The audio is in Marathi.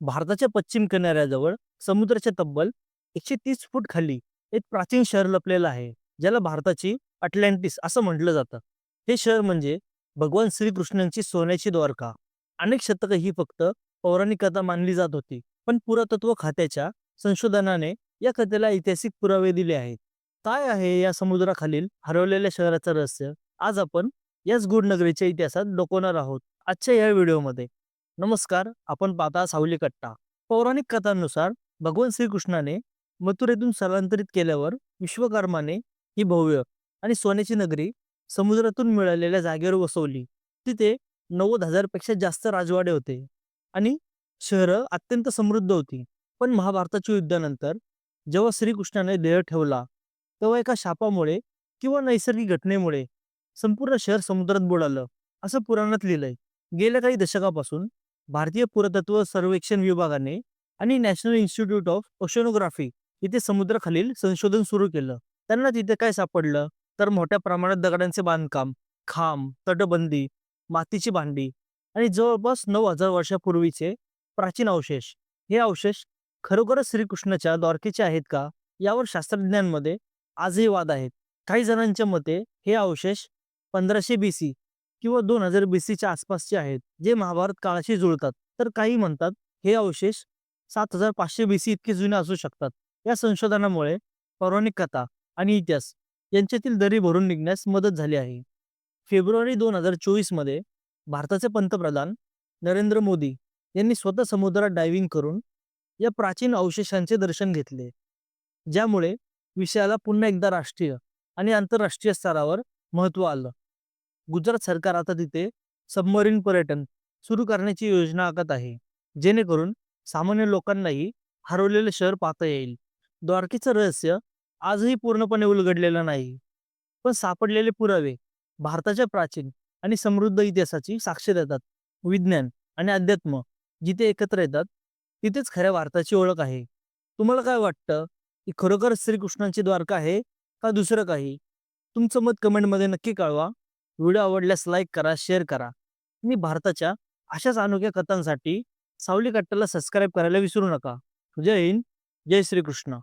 भारताच्या पश्चिम किनाऱ्याजवळ समुद्राच्या तब्बल एकशे तीस फूट खाली एक प्राचीन शहर लपलेलं आहे ज्याला भारताची अटलांटिस असं म्हटलं जातं. हे शहर म्हणजे भगवान श्रीकृष्णांची सोन्याची द्वारका. अनेक शतकं ही फक्त पौराणिक कथा मानली जात होती पण पुरातत्व खात्याच्या संशोधनाने या कथेला ऐतिहासिक पुरावे दिले आहेत. काय आहे या समुद्राखालील हरवलेल्या शहराचं रहस्य? आज आपण याच गूढ नगरीच्या इतिहासात डोकवणार आहोत. आजच्या या व्हिडिओमध्ये नमस्कार आपण पाहता सावली कट्टा. पौराणिक कथांनुसार भगवान श्रीकृष्णाने मथुरेतून स्थलांतरित केल्यावर विश्वकर्माने ही भव्य आणि सोन्याची नगरी समुद्रातून मिळालेल्या जागेवर वसवली. तिथे नव्वद हजारपेक्षा जास्त राजवाडे होते आणि शहरं अत्यंत समृद्ध होती. पण महाभारताच्या युद्धानंतर जेव्हा श्रीकृष्णाने देह ठेवला तेव्हा एका शापामुळे किंवा नैसर्गिक घटनेमुळे संपूर्ण शहर समुद्रात बुडालं असं पुराणात लिहिलंय. गेल्या काही दशकापासून भारतीय पुरातत्व सर्वेक्षण विभागाने आणि नॅशनल इन्स्टिट्यूट ऑफ ओशनोग्राफी इथे समुद्राखालील संशोधन सुरू केलं. त्यांना तिथे काय सापडलं? तर मोठ्या प्रमाणात दगडांचे बांधकाम खांब तटबंदी मातीची भांडी आणि जवळपास नऊ हजार वर्षापूर्वीचे प्राचीन अवशेष. हे अवशेष खरोखरच श्रीकृष्णाच्या द्वारकेचे आहेत का? यावर शास्त्रज्ञांमध्ये आजही वाद आहेत. काही जणांच्या मते हे अवशेष पंधराशे बी सी किंवा दोन हजार बी सीच्या आसपासचे आहेत जे महाभारत काळाशी जुळतात. तर काही म्हणतात हे अवशेष सात हजार पाचशे बीसी इतके जुने असू शकतात. या संशोधनामुळे पौराणिक कथा आणि इतिहास यांच्यातील दरी भरून निघण्यास मदत झाली आहे. फेब्रुवारी दोन हजार चोवीसमध्ये भारताचे पंतप्रधान नरेंद्र मोदी यांनी स्वतः समुद्रात डायव्हिंग करून या प्राचीन अवशेषांचे दर्शन घेतले ज्यामुळे विषयाला पुन्हा एकदा राष्ट्रीय आणि आंतरराष्ट्रीय स्तरावर महत्त्व आलं. गुजरात सरकार आता तिथे सबमरीन पर्यटन सुरू करण्याची योजना आखत आहे. जेणेकरून सामान्य लोकांनाही हरवलेले शहर पाहता येईल. द्वारकेचं रहस्य आजही पूर्णपणे उलगडलेलं नाही. पण सापडलेले पुरावे भारताच्या प्राचीन आणि समृद्ध इतिहासाची साक्ष देतात. विज्ञान आणि अध्यात्म जिथे एकत्र येतात तिथेच खऱ्या भारताची ओळख आहे. तुम्हाला काय वाटतं? की खरोखर श्रीकृष्णांची द्वारका आहे का दुसरं काही? तुमचं मत कमेंटमध्ये नक्की कळवा. व्हिडिओ आवडल्यास लाईक करा शेअर करा. आणि भारताच्या अशाच अनोख्या कथांसाठी सावली कट्टाला सबस्क्राईब करायला विसरू नका. जय हिंद जय श्रीकृष्ण.